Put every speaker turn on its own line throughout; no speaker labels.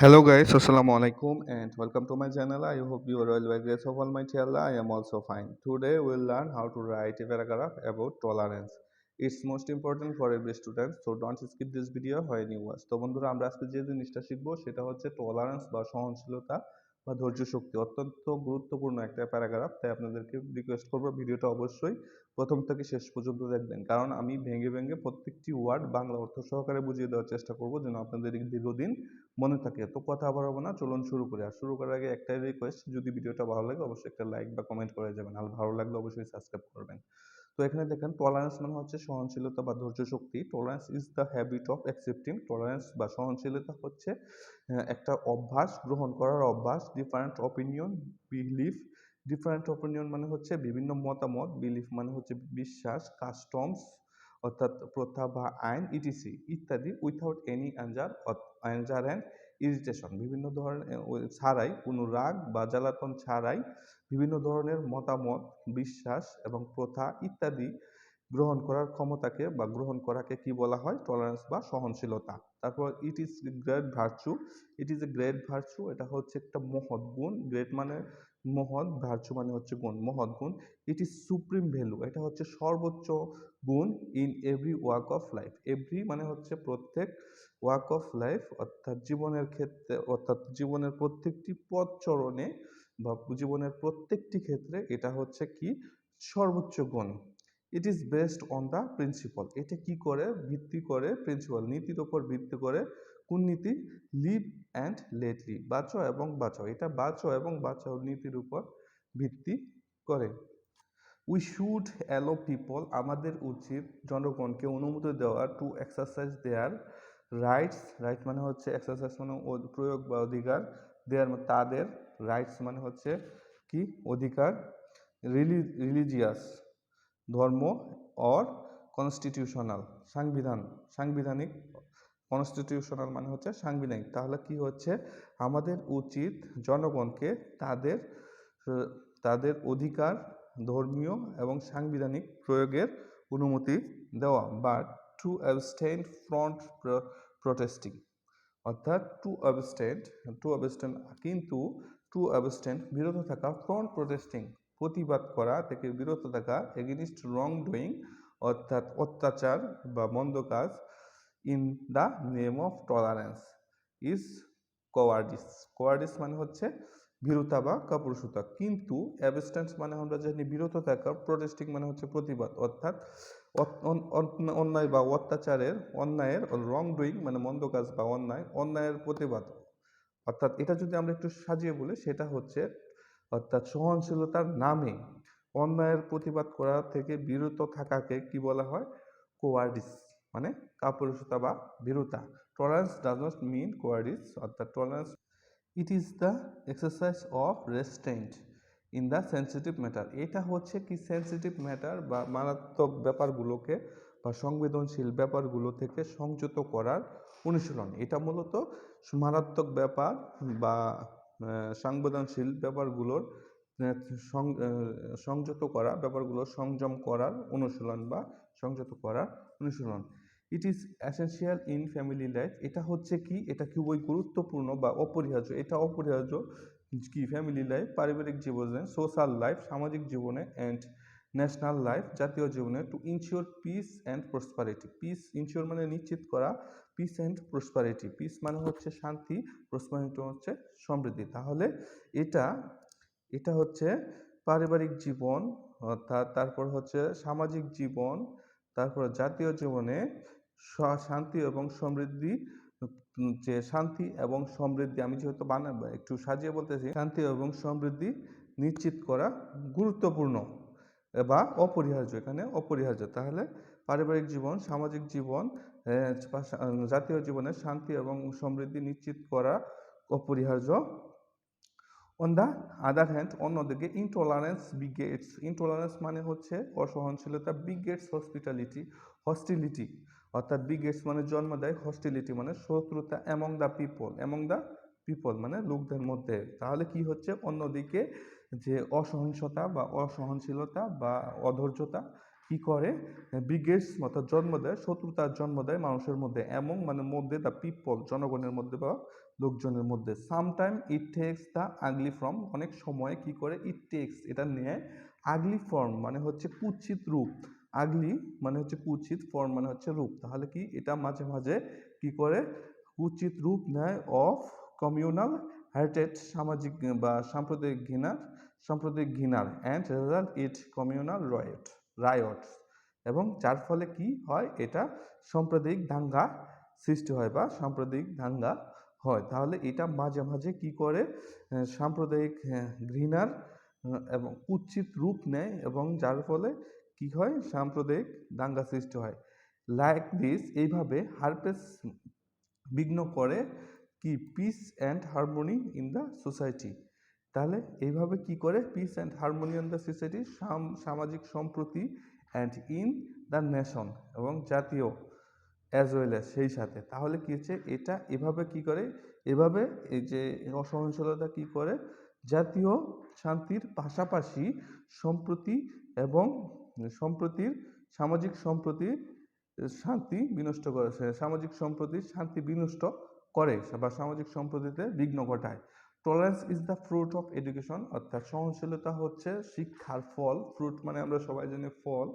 Hello guys, Assalamu alaikum and welcome to my channel. I hope you are all by grace of Almighty Allah. I am also fine. Today we'll learn how to write a paragraph about tolerance. It's most important for every student, so don't skip this video when you watch. তো বন্ধুরা আমরা আজকে যে জিনিসটা শিখব সেটা হচ্ছে tolerance বা সহনশীলতা বা ধৈর্য শক্তি অত্যন্ত গুরুত্বপূর্ণ একটা প্যারাগ্রাফ তাই আপনাদেরকে রিকোয়েস্ট করব ভিডিওটা অবশ্যই প্রথম থেকে শেষ পর্যন্ত দেখবেন। কারণ আমি ভেঙে ভেঙে প্রত্যেকটি ওয়ার্ড বাংলা অর্থ সহকারে বুঝিয়ে দেওয়ার চেষ্টা করব যেন আপনাদের দীর্ঘদিন মনে থাকে। তো কথা বাড়াবো না, চলুন শুরু করি। আর শুরু করার আগে একটাই রিকোয়েস্ট যদি ভিডিওটা ভালো লাগে অবশ্যই একটা লাইক বা কমেন্ট করে যাবেন। আর ভালো লাগলে অবশ্যই সাবস্ক্রাইব করবেন। তো এখানে দেখেন টলারেন্স মানে হচ্ছে সহনশীলতা বা ধৈর্য শক্তি। Tolerance is the habit of accepting tolerance বা সহনশীলতা হচ্ছে একটা অভ্যাস, গ্রহণ করার অভ্যাস different opinion belief different opinion মানে হচ্ছে বিভিন্ন মতামত বিলিফ মানে হচ্ছে বিশ্বাস কাস্টমস অর্থাৎ প্রথা বা আইন ইটিসি ইত্যাদি without any anger anger and irritation বিভিন্ন ধরনের ছাড়াই, কোনো রাগ বা জ্বালাতন ছাড়াই বিভিন্ন ধরনের মতামত, বিশ্বাস এবং প্রথা ইত্যাদি গ্রহণ করার ক্ষমতাকে বা গ্রহণ করাকে কি বলা হয়? টলারেন্স বা সহনশীলতা। তারপর it is great virtue it is a great virtue এটা হচ্ছে একটা মহৎ গুণ। গ্রেট মানে মহৎ ধার্য মানে হচ্ছে গুণ, মহৎ গুণ ইট ইজ সুপ্রিম ভ্যালু এটা হচ্ছে সর্বোচ্চ গুণ in every walk of life every মানে হচ্ছে প্রত্যেক ওয়াক অফ লাইফ অর্থাৎ জীবনের ক্ষেত্রে, অর্থাৎ জীবনের প্রত্যেকটি পথ চরণে বা জীবনের প্রত্যেকটি ক্ষেত্রে এটা হচ্ছে কি? সর্বোচ্চ গুণ। It is based on the principle এটা কি করে? ভিত্তি করে প্রিন্সিপাল নীতির ওপর ভিত্তি করে কোন নীতি? লিভ অ্যান্ড লেট লিভ বাঁচো এবং বাঁচাও। এটা বাঁচো এবং বাঁচাও নীতির উপর ভিত্তি করে। উই শুড অ্যালো পিপল আমাদের উচিত জনগণকে অনুমতি দেওয়া to exercise their rights right মানে হচ্ছে এক্সারসাইজ মানে প্রয়োগ বা অধিকার দেয়ার তাদের রাইটস মানে হচ্ছে কি? অধিকার। রিলিজিয়াস ধর্ম অর কনস্টিটিউশনাল সাংবিধান, সাংবিধানিক কনস্টিটিউশনাল মানে হচ্ছে সাংবিধানিক। তাহলে কি হচ্ছে? আমাদের উচিত জনগণকে তাদের তাদের অধিকার, ধর্মীয় এবং সাংবিধানিক প্রয়োগের অনুমতি দেওয়া বা টু অ্যাবস্টেন ফ্রন্ট প্রোটেস্টিং অর্থাৎ টু অ্যাবস্টেন্ট টু অ্যাবস্টেন্ট কিন্তু টু অ্যাবস্টেন্ট বিরত থাকা ফ্রন্ট প্রটেস্টিং প্রতিবাদ করা থেকে বিরত থাকা এগেনিস্ট রং ডুইং অর্থাৎ অত্যাচার বা মন্দ কাজ in the name of tolerance is cowardice cowardice মানে হচ্ছে ভীরুতা বা কাপুরুষতা। কিন্তু অ্যাবস্টেন্স মানে আমরা জানি বিরত থাকা প্রোটেস্টিং মানে হচ্ছে প্রতিবাদ। অর্থাৎ অন্যায় বা অত্যাচারের, অন্যায়ের রং ডুইং মানে মন্দ কাজ বা অন্যায়, অন্যায়ের প্রতিবাদ। অর্থাৎ এটা যদি আমরা একটু সাজিয়ে বলি, সেটা হচ্ছে অর্থাৎ সহনশীলতার নামে অন্যায়ের প্রতিবাদ করা থেকে বিরত থাকাকে কি বলা হয়? কোয়ার্ডিস মানে কাপুরুষতা বা ভীরুতা tolerance does not mean cowardice অর্থাৎ tolerance it is the exercise of restraint in the sensitive matter এটা হচ্ছে কি সেন্সিটিভ ম্যাটার বা মারাত্মক ব্যাপারগুলোকে বা সংবেদনশীল ব্যাপারগুলো থেকে সংযত করার অনুশীলন। এটা মূলত মারাত্মক ব্যাপার বা সংবেদনশীল ব্যাপারগুলোর সংযত করা ব্যাপারগুলো সংযম করার অনুশীলন বা সংযত করার অনুশীলন। It is essential in family life এটা হচ্ছে কি? এটা খুবই গুরুত্বপূর্ণ বা অপরিহার্য? এটা অপরিহার্য কি? ফ্যামিলি লাইফ পারিবারিক জীবনে সোশ্যাল লাইফ সামাজিক জীবনে অ্যান্ড ন্যাশনাল লাইফ জাতীয় জীবনে to ensure peace and prosperity peace ensure মানে নিশ্চিত করা পিস অ্যান্ড প্রসপারিটি পিস মানে হচ্ছে শান্তি প্রসপারিটি হচ্ছে সমৃদ্ধি। তাহলে এটা এটা হচ্ছে পারিবারিক জীবন, অর্থাৎ তারপর হচ্ছে সামাজিক জীবন, তারপর জাতীয় জীবনে শান্তি এবং সমৃদ্ধি, যে শান্তি এবং সমৃদ্ধি, আমি যেহেতু বানা, একটু সাজিয়ে বলতেছি, শান্তি এবং সমৃদ্ধি নিশ্চিত করা গুরুত্বপূর্ণ। বা অপরিহার্য, এখানে অপরিহার্য। তাহলে পারিবারিক জীবন, সামাজিক জীবন জাতীয় জীবনে শান্তি এবং সমৃদ্ধি নিশ্চিত করা অপরিহার্য। অন দ্য আদার হ্যান্ড অন্যদিকে ইনটলারেন্স বিগেটস ইনটলারেন্স মানে হচ্ছে অসহনশীলতা বিগেটস হসপিটালিটি হস্টিলিটি অর্থাৎ বিগেটস মানে জন্ম দেয় হস্টিলিটি মানে শত্রুতা among the people among the people মানে লোকদের মধ্যে। তাহলে কি হচ্ছে? অন্যদিকে যে অসহিংসতা বা অসহনশীলতা বা অধৈর্যতা কি করে? বিগেটস অর্থাৎ জন্ম দেয় শত্রুতার জন্ম দেয় মানুষের মধ্যে এবং মানে মধ্যে দ্য পিপল জনগণের মধ্যে বা লোকজনের মধ্যে। Sometime it takes the ugly form অনেক সময় কি করে? ইট টেক্স এটা নিয়ে আগলি ফর্ম মানে হচ্ছে কুৎসিত রূপ। আগলি মানে হচ্ছে কুৎসিত ফর্ম মানে হচ্ছে রূপ। তাহলে কি? এটা মাঝে মাঝে কি করে? কুৎসিত রূপ নেয় অফ কমিউনাল হ্যাটেড সামাজিক বা সাম্প্রদায়িক ঘৃণার সাম্প্রদায়িক ঘৃণার and result it communal riot riot এবং যার ফলে কি হয়? এটা সাম্প্রদায়িক দাঙ্গা সৃষ্টি হয় বা সাম্প্রদায়িক দাঙ্গা হয়। তাহলে এটা মাঝে মাঝে কি করে? সাম্প্রদায়িক ঘৃণার এবং কুৎসিত রূপ নেয় এবং যার ফলে কি হয়? সাম্প্রদায়িক দাঙ্গা সৃষ্টি হয়। লাইক দিস এইভাবে হারপেস বিঘ্ন করে কি peace and harmony in the society তাহলে এইভাবে কি করে peace and harmony in the society সামাজিক সম্প্রতি অ্যান্ড ইন দ্য নেশন এবং জাতীয় অ্যাজ ওয়েল অ্যাজ সেই সাথে। তাহলে কি হচ্ছে? এটা এভাবে কি করে? এভাবে এই যে অসহনশীলতা কি করে? জাতীয় শান্তির পাশাপাশি সম্প্রতি এবং সম্প্রতির, সামাজিক সম্প্রতির শান্তি বিনষ্ট করে সামাজিক সম্প্রতির শান্তি বিনষ্ট করে বা সামাজিক সম্প্রতিতে বিঘ্ন ঘটায়। Tolerance is the fruit of education অর্থাৎ সহনশীলতা হচ্ছে শিক্ষার ফল। ফ্রুট মানে আমরা সবাই জানি ফল।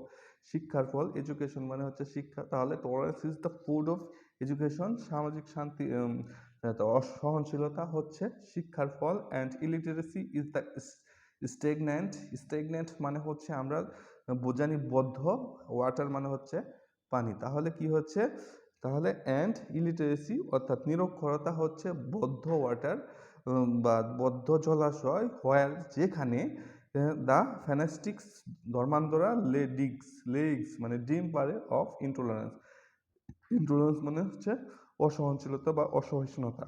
শিক্ষার ফল এডুকেশন মানে হচ্ছে শিক্ষা। তাহলে tolerance is the food of education সামাজিক শান্তি অসহনশীলতা হচ্ছে শিক্ষার ফল। And illiteracy is the stagnant stagnant মানে হচ্ছে আমরা বোঝানি বদ্ধ। ওয়াটার মানে হচ্ছে পানি। তাহলে কি হচ্ছে? তাহলে অ্যান্ড ইলিটারেসি অর্থাৎ নিরক্ষরতা হচ্ছে বদ্ধ ওয়াটার বা বদ্ধ জলাশয় হোয়ার যেখানে দ্য ফ্যানাস্টিক্স ধর্মান্তরা লেডিক্স লেগস মানে ডিম পারে অফ ইন্টোলারেন্স ইন্টোলারেন্স মানে হচ্ছে অসহনশীলতা বা অসহিষ্ণুতা।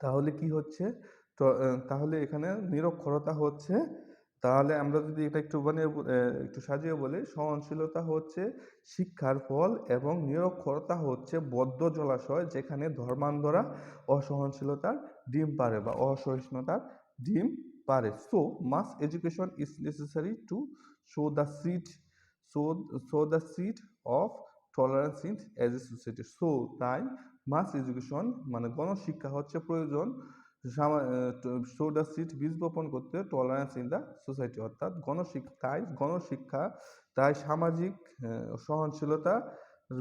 তাহলে কি হচ্ছে? তাহলে এখানে নিরক্ষরতা হচ্ছে তাহলে আমরা যদি এটা একটু মানে একটু সাজিয়ে বলি, সহনশীলতা হচ্ছে শিক্ষার ফল এবং নিরক্ষরতা হচ্ছে বদ্ধ জলাশয় যেখানে ধর্মান্ধরা অসহনশীলতার ডিম পারে বা অসহিষ্ণুতার ডিম পারে। So mass education is necessary to sow the seed sow the seed of tolerance in as a society so তাই মাস এডুকেশন মানে গণশিক্ষা হচ্ছে প্রয়োজন সিট বীজ বপন করতে টলারেন্স ইন দ্য সোসাইটি অর্থাৎ গণশিক্ষা, তাই গণশিক্ষা, তাই সামাজিক সহনশীলতা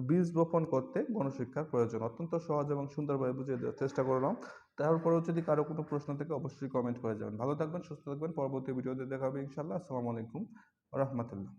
বীজ বপন করতে গণশিক্ষার প্রয়োজন। অত্যন্ত সহজ এবং সুন্দরভাবে বুঝিয়ে দেওয়ার চেষ্টা করলাম। তারপরেও যদি কারও কোনো প্রশ্ন থেকে, অবশ্যই কমেন্ট করে যাবেন। ভালো থাকবেন, সুস্থ থাকবেন। পরবর্তী ভিডিওতে দেখা হবে ইনশাল্লাহ আসসালামু আলাইকুম, রহমতুল্লাহ।